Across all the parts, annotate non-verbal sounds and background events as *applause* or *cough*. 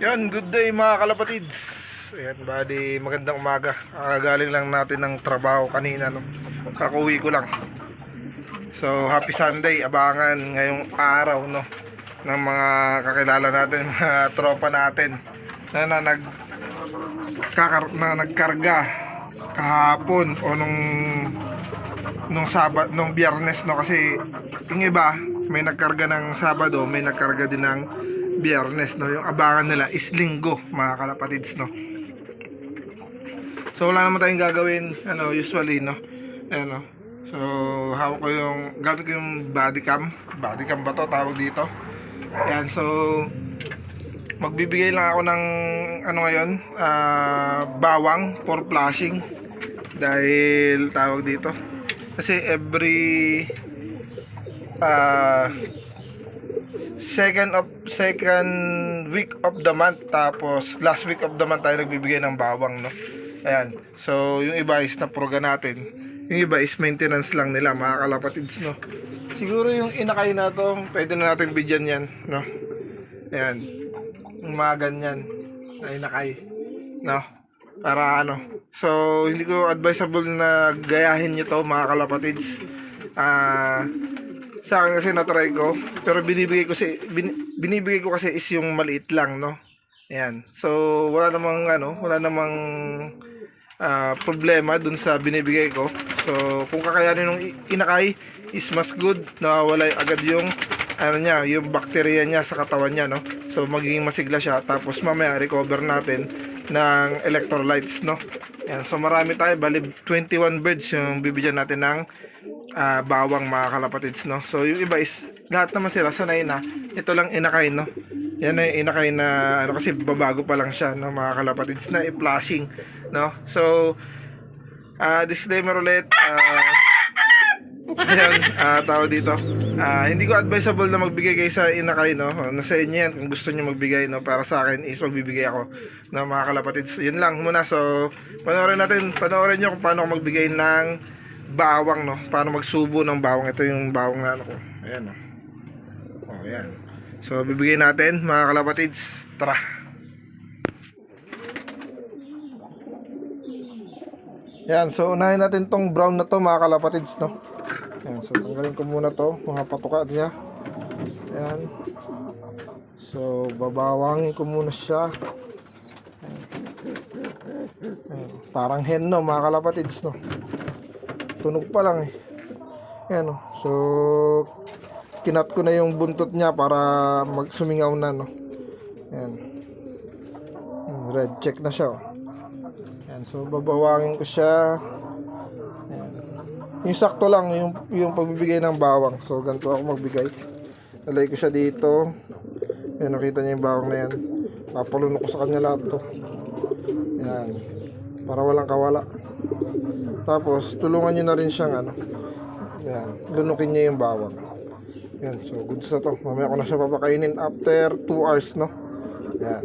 Yan, good day mga kalapatids. Ayan, bali, magandang umaga. Kakagaling lang natin ng trabaho kanina, no? Kakuwi ko lang. So, happy Sunday. Abangan ngayong araw, no? Ng mga kakilala natin, *laughs* mga tropa natin na, na nag kakar, na nagkarga kahapon o nung nung Sabat, nung Biyernes no kasi yung iba may nagkarga ng Sabado, may nagkarga din ng Biyernes no. Yung abangan nila is Linggo, mga kalapatids no. So wala naman tayong gagawin ano usually no. Ayan no. So hawak ko yung gamit ko yung body cam. Body cam ba to tawag dito? Ayan so magbibigay lang ako ng ano ngayon ah, bawang for flashing dahil tawag dito kasi every ah second of second week of the month tapos last week of the month tayo nagbibigay ng bawang no? Ayan. So yung iba is naproga natin. Yung iba is maintenance lang nila mga kalapatids no? Siguro yung inakay na to pwede na natin bigyan yan no? Ayan. Yung mga ganyan na inakay no? Para ano. So hindi ko advisable na gayahin nyo to mga kalapatids. Ah sa akin kasi na-try ko pero binibigay ko si bin, binibigay ko kasi is yung maliit lang no Ayan. So wala namang ano, wala namang ah, problema dun sa binibigay ko. So kung kakayanin ng i- inakay is mas good na wala agad yung ano niya, yung bacteria niya sa katawan niya, no? So magiging masigla siya tapos mamaya recover natin ng electrolytes, no? Ayan. So marami tayo, bali 21 birds yung bibigyan natin ng ah, bawang mga kalapatids, no? So yung iba is lahat naman sila sanay na ito lang inakay, no? Yan ay inakay na ano kasi babago pa lang siya, no, mga kalapatids na i-flashing, no? So ah disclaimer ulit, ah *laughs* Ayan, ah tao dito. Ah, hindi ko advisable na magbigay kayo sa inakay, no? Nasa inyo yan kung gusto niyo magbigay, no? Para sa akin is magbibigay ako ng mga kalapatids. Yun lang muna. So, panoorin natin, panoorin niyo kung paano ako magbigay ng bawang, no? Paano magsubo ng bawang. Ito yung bawang na ano ko. Ayan, no? Oh, ayan. So, bibigay natin, mga kalapatids. Tara! Yan, so unahin natin tong brown na to mga kalapatids, no? Yan, so tanggalin ko muna to, mga patuka niya. Yan. So, babawangin ko muna siya. Yan. Yan. Parang hen, no, mga kalapatids, no? Tunog pa lang, eh. Yan, no? So, kinat ko na yung buntot niya para magsumingaw na, no? Yan. Red check na siya, oh. Yan, so babawangin ko siya. Yan. Yung sakto lang, yung, yung pagbibigay ng bawang. So, ganito ako magbigay. Nalay ko siya dito. Yan, nakita niya yung bawang na yan. Papalunok ko sa kanya lahat to. Yan. Para walang kawala. Tapos, tulungan niyo na rin siyang ano. Yan. Lunukin niya yung bawang. Yan. So, goods na to. Mamaya ko na siya papakainin after 2 hours, no? Yan.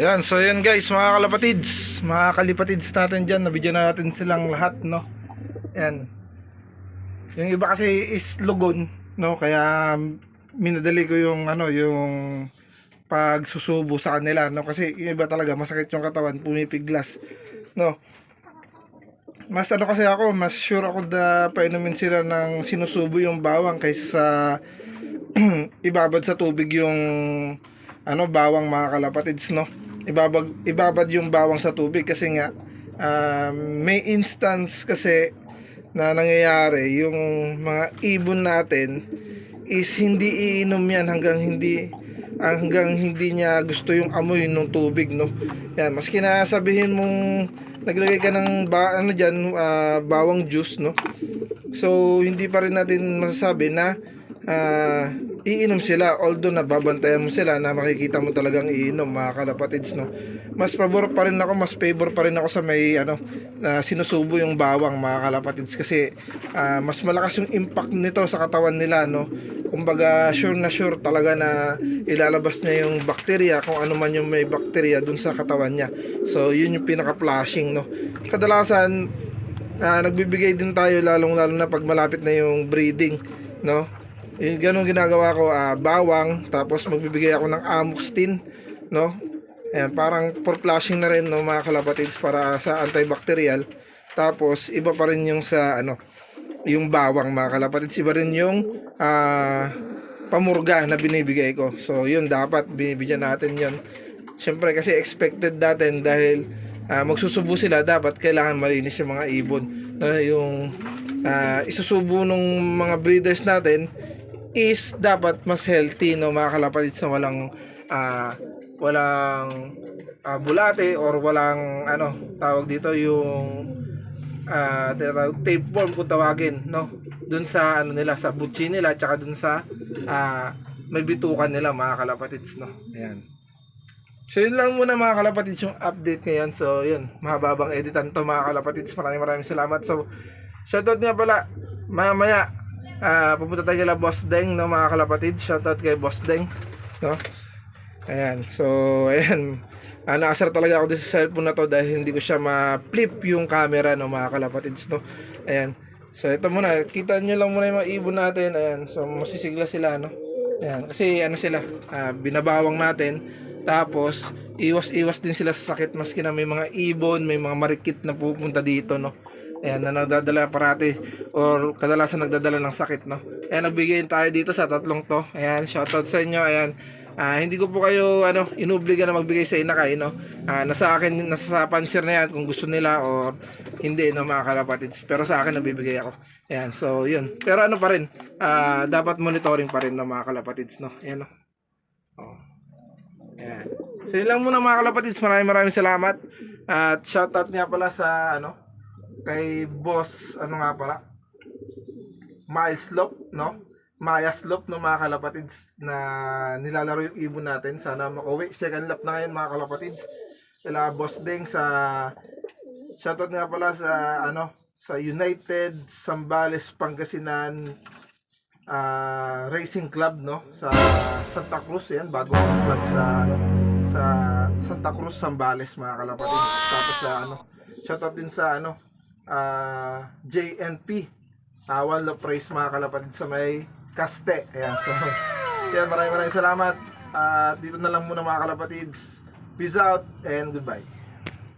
Ayan, so yun guys, mga kalapatids, mga kalipatids natin dyan, nabidyan na natin silang lahat, no? Ayan. Yung iba kasi is lugon, no? Kaya minadali ko yung, ano, yung pagsusubo sa kanila, no? Kasi yung iba talaga, masakit yung katawan, pumipiglas, no? Mas ano kasi ako, mas sure ako na painumin sila ng sinusubo yung bawang kaysa sa *clears throat* ibabad sa tubig yung ano bawang mga kalapatids no ibabag ibabad yung bawang sa tubig kasi nga um, may instance kasi na nangyayari yung mga ibon natin is hindi iinom yan hanggang hindi hanggang hindi niya gusto yung amoy ng tubig no? Yan maski na sabihin mong naglagay ka ng ba, ano diyan bawang juice no? So hindi pa rin natin masasabi na ah, iinom sila although nababantayan mo sila na makikita mo talagang iinom mga kalapatids no? Mas pabor pa rin ako mas favor pa rin ako sa may ano na sinusubo yung bawang mga kalapatids. Kasi ah, mas malakas yung impact nito sa katawan nila no? Kumbaga sure na sure talaga na ilalabas niya yung bakterya kung ano man yung may bakterya dun sa katawan niya. So yun yung pinaka flashing no? Kadalasan ah, nagbibigay din tayo lalong lalo na pag malapit na yung breeding no yung ganun ginagawa ko ah, bawang tapos magbibigay ako ng amoxtin no? Ayan, parang for flushing na rin no mga kalapatids para sa antibacterial. Tapos iba pa rin yung sa ano yung bawang mga kalapatids. Iba rin yung ah, pamurga na binibigay ko. So yun dapat binibigyan natin yun. Siyempre kasi expected natin dahil ah, magsusubo sila dapat kailangan malinis yung mga ibon. No, yung ah, isusubo ng mga breeders natin is dapat mas healthy no mga kalapatids na walang ah, walang ah, bulate or walang ano tawag dito yung tinatawag tapeworm kung tawagin no dun sa ano nila sa butchi nila tsaka dun sa ah, may bitukan nila mga kalapatids no ayan So yun lang muna mga kalapatids yung update ngayon. So yun, mahababang editan to mga kalapatids. Maraming maraming salamat. So shoutout nga pala, mamaya ah pupunta tayo kay Boss Deng no mga kalapatids. Shoutout kay Boss Deng. No? Ayan. So ayan. Ah, nakasar talaga ako dito sa cellphone na to dahil hindi ko siya ma-flip yung camera no mga kalapatids no. Ayan. So ito muna, kita nyo lang muna yung mga ibon natin. Ayan. So masisigla sila no. Ayan. Kasi ano sila, ah, binabawang natin. Tapos, iwas-iwas din sila sa sakit maski na may mga ibon, may mga marikit na pupunta dito, no. Ayan, na nagdadala parati or kadalasan nagdadala ng sakit, no. Ayan, nagbigay tayo dito sa tatlong to. Ayan, shoutout sa inyo. Ayan, ah, hindi ko po kayo ano, inubliga na magbigay sa inakay, no. Ah, nasa akin, nasa sa pansir na yan kung gusto nila or hindi, no, mga kalapatids. Pero sa akin, nabibigay ako. Ayan, so yun. Pero ano pa rin, ah, dapat monitoring pa rin, no, mga kalapatids, no. Ayan, no. Oh. Ayan. So yun lang muna mga kalapatids. Maraming maraming salamat. At shoutout nga pala sa ano kay boss ano nga pala Miles Lop, no? Maya Slop no mga kalapatids na nilalaro yung ibon natin. Sana makauwi. Second lap na ngayon mga kalapatids. Kala boss Deng sa shoutout nga pala sa ano sa United Sambales Pangasinan ah, Racing Club no sa Santa Cruz yan bagong club sa ano sa Santa Cruz Sambales mga kalapatids tapos sa ano shoutout din sa ano ah, JNP uh, One Love Praise mga kalapatids sa may Kaste. Ayan so *laughs* yan maraming maraming salamat. At dito na lang muna mga kalapatids. Peace out and goodbye